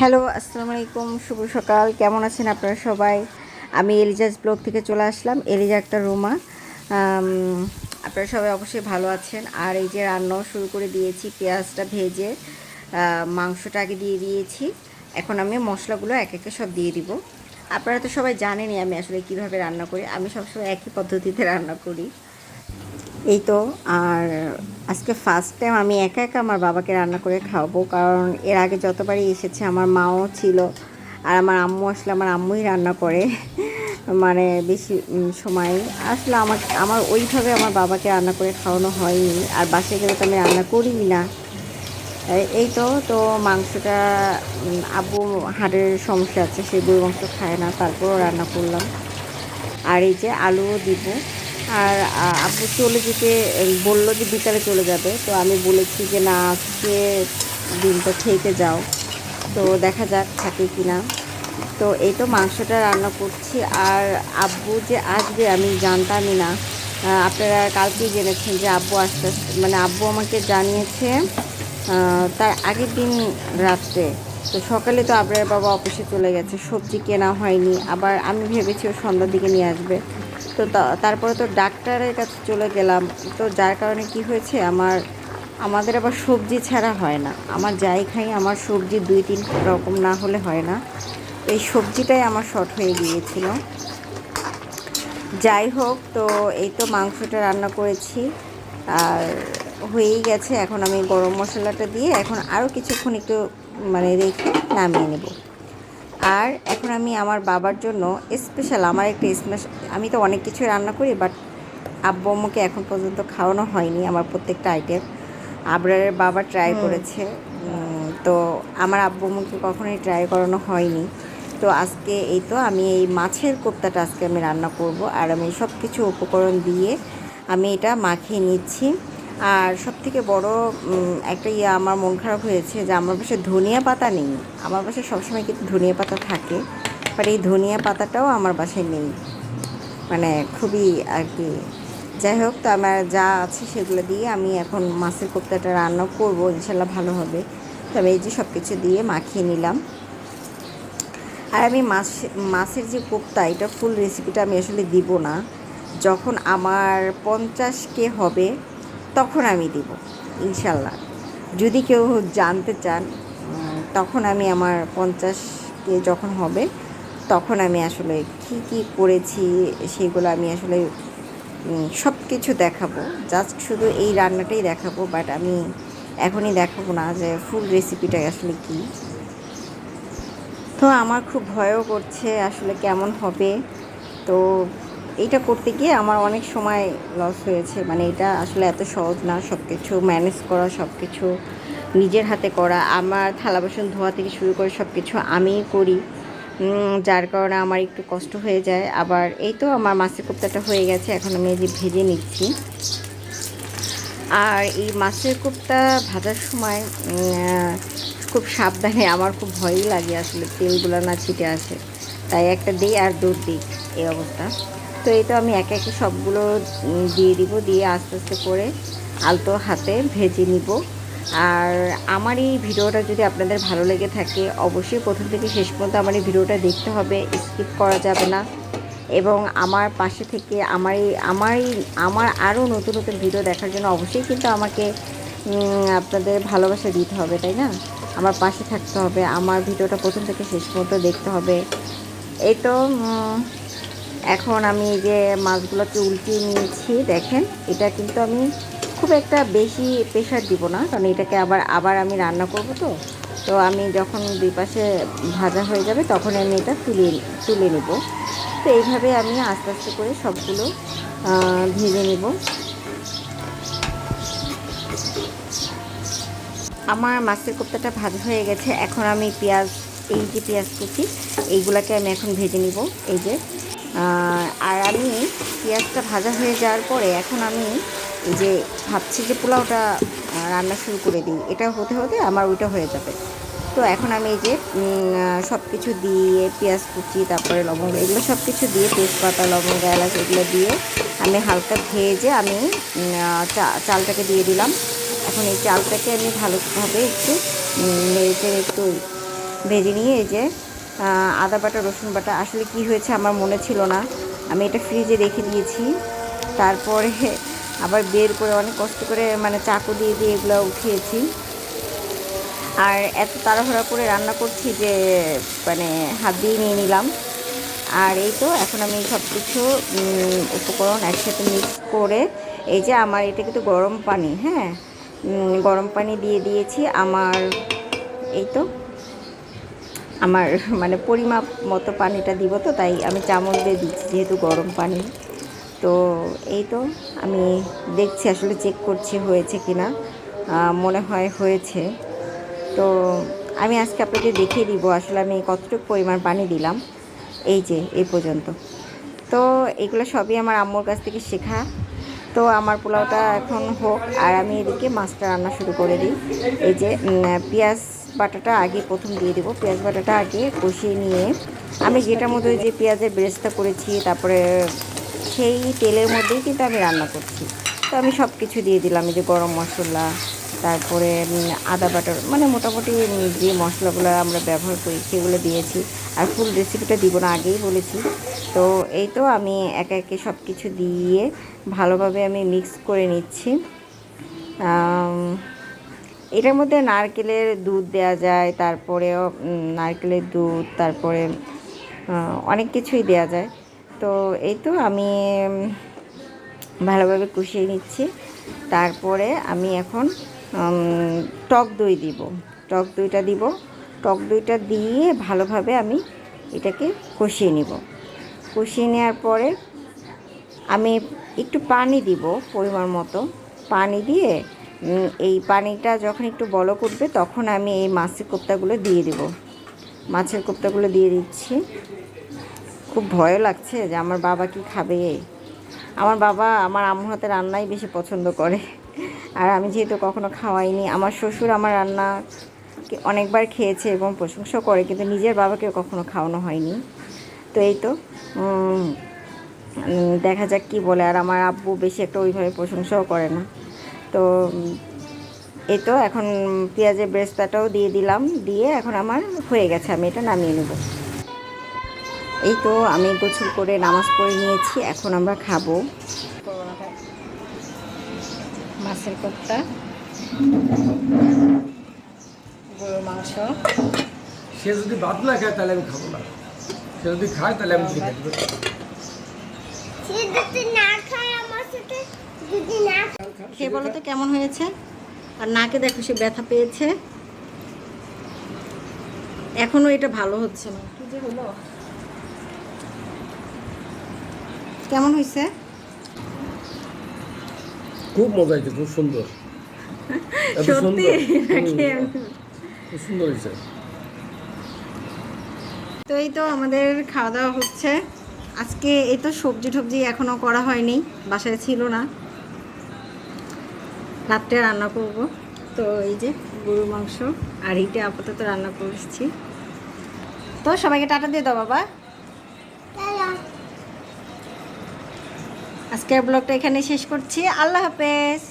Hello, আসসালামু আলাইকুম, শুভ সকাল। কেমন আছেন আপনারা সবাই? আমি এলিজাস ব্লগ থেকে চলে আসলাম, এলিজা একটা রুমা। আপনারা সবাই অবশ্যই ভালো আছেন। আর এই যে রান্নাও শুরু করে দিয়েছি, পেঁয়াজটা ভেজে মাংসটা আগে দিয়ে দিয়েছি। এখন আমি মশলাগুলো এক একে সব দিয়ে দিব। আপনারা তো সবাই জানেনই আমি আসলে কীভাবে রান্না করি। আমি সবসময় একই পদ্ধতিতে রান্না করি। এই তো, আর আজকে ফার্স্ট টাইম আমি একা একা আমার বাবাকে রান্না করে খাওয়াবো, কারণ এর আগে যতবারই এসেছে আমার মাও ছিল, আর আমার আম্মু আসলে আমার আম্মুই রান্না করে মানে বেশি সময়। আসলে আমার আমার ওইভাবে আমার বাবাকে রান্না করে খাওয়ানো হয়নি, আর বাসায় গেলে তো আমি রান্না করি না। এই- তো তো মাংসটা আব্বু হাড়ের সমস্যা আছে, সে গরু মাংস খায় না, তারপরও রান্না করলাম। আর এই যে আলুও দিব। আর আ, আব্বু চলে যেতে বলল যে বিকালে চলে যাবে। তো আমি বলেছি যে না আজকে দিনটা থেকে যাও। তো দেখা যাক থাকে কি না তো এই তো মাংসটা রান্না করছি। আর আব্বু যে আসবে আমি জানতামই না। আপনারা কালকেই জেনেছেন যে আব্বু আসতে আসতে- মানে আব্বু আমাকে জানিয়েছে তার আগের দিন রাত্রে। তো সকালে তো আবরার বাবা অফিসে চলে গেছে সবজি কেনা হয়নি। আবার আমি ভেবেছি ও সন্ধ্যার দিকে নিয়ে আসবে। তো তারপরে তো ডাক্তারের কাছে চলে গেলাম। তো যার কারণে কি হয়েছে, আমার, আমাদের আবার সবজি ছাড়া হয় না। আমার যাই খাই, আমার সবজি দুই তিন রকম না হলে হয় না। এই সবজিটাই আমার শর্ট হয়ে গিয়েছিল। যাই হোক, তো এই তো মাংসটা রান্না করেছি। আর হয়েই গেছে, এখন আমি গরম মশলাটা দিয়ে এখন আরও কিছুক্ষণ একটু মানে রেখে নামিয়ে নেব। আর এখন আমি আমার বাবার জন্য স্পেশাল আমার একটা স্পেশাল আমি তো অনেক কিছু রান্না করি বাট আব্বু আম্মুকে এখন পর্যন্ত খাওয়ানো হয়নি আমার প্রত্যেকটা আইটেম আবরারের বাবা ট্রাই করেছে তো আমার আব্বু আম্মুকে কখনোই ট্রাই করানো হয়নি। তো আজকে এই তো আমি এই মাছের কোপ্তাটা আজকে আমি রান্না করব আর আমি সব কিছু উপকরণ দিয়ে আমি এটা মাখিয়ে নিচ্ছি। আর সব থেকে বড় একটা ইয়ে আমার মন খারাপ হয়েছে যে আমার বাসায় ধনিয়া পাতা নেই। আমার বাসায় সবসময় কিন্তু ধনিয়া পাতা থাকে বাট এই ধনিয়া পাতাটাও আমার বাসায় নেই। মানে খুবই আর কি। যাই হোক, তো আমার যা আছে সেগুলো দিয়ে আমি এখন মাছের কোপ্তাটা রান্না করব, ইনশাল্লাহ ভালো হবে। তবে এই যে সব কিছু দিয়ে মাখিয়ে নিলাম। আর আমি মাছ, মাছের যে কোপ্তা, এটা ফুল রেসিপিটা আমি আসলে দিব না। যখন আমার পঞ্চাশ কে হবে তখন আমি দিব, ইনশাল্লাহ। যদি কেউ জানতে চান, তখন আমি আমার পঞ্চাশ কে যখন হবে, তখন আমি আসলে কি কি করেছি, সেগুলো আমি আসলে সব কিছু দেখাবো। জাস্ট শুধু এই রান্নাটাই দেখাবো, বাট আমি এখনই দেখাবো না যে ফুল রেসিপিটা আসলে কী। তো আমার খুব ভয়ও করছে আসলে কেমন হবে। তো এইটা করতে গিয়ে আমার অনেক সময় লস হয়েছে। মানে এটা আসলে এত সহজ না সব কিছু ম্যানেজ করা সব কিছু নিজের হাতে করা, আমার থালা বাসন ধোয়া থেকে শুরু করে সব কিছু আমিই করি যার কারণে আমার একটু কষ্ট হয়ে যায়। আবার এই তো আমার মাছের কোপ্তাটা হয়ে গেছে, এখন আমি এই যে ভেজে নিচ্ছি। আর এই মাছের কোপ্তা ভাজার সময় খুব সাবধানে, আমার খুব ভয়ই লাগে আসলে তেলগুলো না ছিটে আসে। তাই একটা দিই আর দুধ দিই, এই অবস্থা। তো এই তো আমি একে একে সবগুলো দিয়ে দিব, দিয়ে আস্তে আস্তে করে আলতো হাতে ভেজে নিব। আর আমার এই ভিডিওটা যদি আপনাদের ভালো লেগে থাকে, অবশ্যই প্রথম থেকে শেষ পর্যন্ত আমার এই ভিডিওটা দেখতে হবে, স্কিপ করা যাবে না। এবং আমার পাশে থেকে আমার এই আমার এই, আমার আরও নতুন নতুন ভিডিও দেখার জন্য অবশ্যই কিন্তু আমাকে আপনাদের ভালোবাসা দিতে হবে, তাই না? আমার পাশে থাকতে হবে, আমার ভিডিওটা প্রথম থেকে শেষ পর্যন্ত দেখতে হবে। এই তো এখন আমি এই যে মাছগুলোকে উল্টিয়ে নিয়েছি, দেখেন, এটা কিন্তু আমি খুব একটা বেশি প্রেশার দিব না, কারণ এটাকে আবার আবার আমি রান্না করব তো। তো আমি যখন দুই পাশে ভাজা হয়ে যাবে, তখন আমি এটা তুলে তুলে নেব। তো এইভাবে আমি আস্তে আস্তে করে সবগুলো ভেজে নেব। আমার মাছের কোপ্তাটা ভাজা হয়ে গেছে, এখন আমি পেঁয়াজ, এই যে পেঁয়াজ কুচি, এইগুলাকে আমি এখন ভেজে নিব, এই যে। আর আমি পেঁয়াজটা ভাজা হয়ে যাওয়ার পরে এখন আমি এই যে ভাবছি যে পোলাওটা রান্না শুরু করে দিই। এটা হতে হতে আমার ওইটা হয়ে যাবে। তো এখন আমি এই যে সব কিছু দিয়ে পেঁয়াজ কুচি, তারপরে লবঙ্গ, এগুলো সব কিছু দিয়ে তেজপাতা, লবঙ্গ, এলাচ এগুলো দিয়ে আমি হালকা ভেজে আমি চা- চালটাকে দিয়ে দিলাম। এখন এই চালটাকে আমি ভালোভাবে একটু নেড়ে একটু ভেজে নিয়ে এই যে আদা বাটা, রসুন বাটা, আসলে কি হয়েছে আমার মনে ছিল না। আমি এটা ফ্রিজে রেখে দিয়েছি। তারপরে আবার বের করে অনেক কষ্ট করে মানে চাকু দিয়ে দিয়ে এগুলো উঠিয়েছি। আর এত তাড়াহুড়া করে রান্না করছি যে মানে হাত দিয়ে নিয়ে নিলাম। আর এই তো, এখন আমি সব কিছু উপকরণ একসাথে মিক্স করে, এই যে আমার এটা কিন্তু গরম পানি হ্যাঁ? গরম পানি দিয়ে দিয়েছি। আমার, এই তো। আমার মানে পরিমাপ মতো পানিটা দিব তো, তাই আমি চামচ দিয়ে দিচ্ছি যেহেতু গরম পানি। তো এই তো আমি দেখছি আসলে চেক করছি হয়েছে কি না মনে হয় হয়েছে। তো আমি আজকে আপনাদের দেখিয়ে দিব আসলে আমি কতটুকু পরিমাণ পানি দিলাম, এই যে, এই পর্যন্ত। তো এগুলো সবই আমার আম্মুর কাছ থেকে শেখা। তো আমার পোলাওটা এখন হোক, আর আমি এদিকে মাছটা রান্না শুরু করে দিই। এই যে পেঁয়াজ বাটাটা আগে প্রথম দিয়ে দেবো। পেঁয়াজ বাটাটা আগে কষিয়ে নিয়ে আমি যেটার মধ্যে যে পেঁয়াজের ব্রেস্তা করেছি, তারপরে সেই তেলের মধ্যেই কিন্তু আমি রান্না করছি। তো আমি সব কিছু দিয়ে দিলাম, এই যে গরম মশলা, তারপরে আদা বাটার মানে মোটামুটি যে মশলাগুলো আমরা ব্যবহার করি সেগুলো দিয়েছি। আর ফুল রেসিপিটা দিব না, আগেই বলেছি। তো এই তো আমি একে একে সব কিছু দিয়ে ভালোভাবে আমি মিক্স করে নিচ্ছি। এটার মধ্যে নারকেলের দুধ দেওয়া যায়, তারপরেও নারকেলের দুধ, তারপরে অনেক কিছুই দেওয়া যায়। তো এই তো আমি ভালোভাবে কষিয়ে নিচ্ছি। তারপরে আমি এখন টক দই দিব। টক দইটা দিব। টক দইটা দিয়ে ভালোভাবে আমি এটাকে কষিয়ে নিব। কষিয়ে নেওয়ার পরে আমি একটু পানি দিব পরিমাণ মতো। পানি দিয়ে এই পানিটা যখন একটু বলক উঠবে, তখন আমি এই মাছের কোপ্তাগুলো দিয়ে দিব। মাছের কোপ্তাগুলো দিয়ে দিচ্ছি। খুব ভয়ও লাগছে যে আমার বাবা কি খাবে। আমার বাবা আমার আম্মুর হাতে রান্নাই বেশি পছন্দ করে। আর আমি যেহেতু কখনো খাওয়াইনি, আমার শ্বশুর আমার রান্না অনেকবার খেয়েছে এবং প্রশংসা করে, কিন্তু নিজের বাবাকে কখনো খাওয়ানো হয়নি। তো এই তো দেখা যাক কি বলে। আর আমার আব্বু বেশি একটা ওইভাবে প্রশংসাও করে না। তো এই তো এখন পেঁয়াজের ব্রেস্তাটাও দিয়ে দিলাম দিয়ে এখন আমার হয়ে গেছে আমি এটা নামিয়ে নেব। এই তো আমি গোছল করে নামাজ পড়ে নিয়েছি এখন আমরা খাব। মাছের কোপ্তা গরুর মাংস। সে যদি ভাত না খায় তাহলে আমি খাব না। সে যদি খায় তাহলে আমি না খায় আমার সাথে যদি না খায় বলো তো কেমন হয়েছে? আর নাকে দেখো সে ব্যথা পেয়েছে। এখনও এটা ভালো হচ্ছে না। কি যে হলো? কেমন হয়েছে? খুব মজা হয়েছে খুব সুন্দর। সত্যি? খুব সুন্দর হয়েছে। তো এই তো আমাদের খাওয়া দাওয়া হচ্ছে। আজকে এই তো সবজি টবজি এখনও করা হয়নি বাসায় ছিল না। রাত্রে রান্না করব। তো এই যে গরু মাংস আর এইটা আপাতত রান্না করছি তো সবাইকে টাটা দিয়ে দাও বাবা। আজকের ব্লগটা এখানে শেষ করছি। আল্লাহ হাফেজ।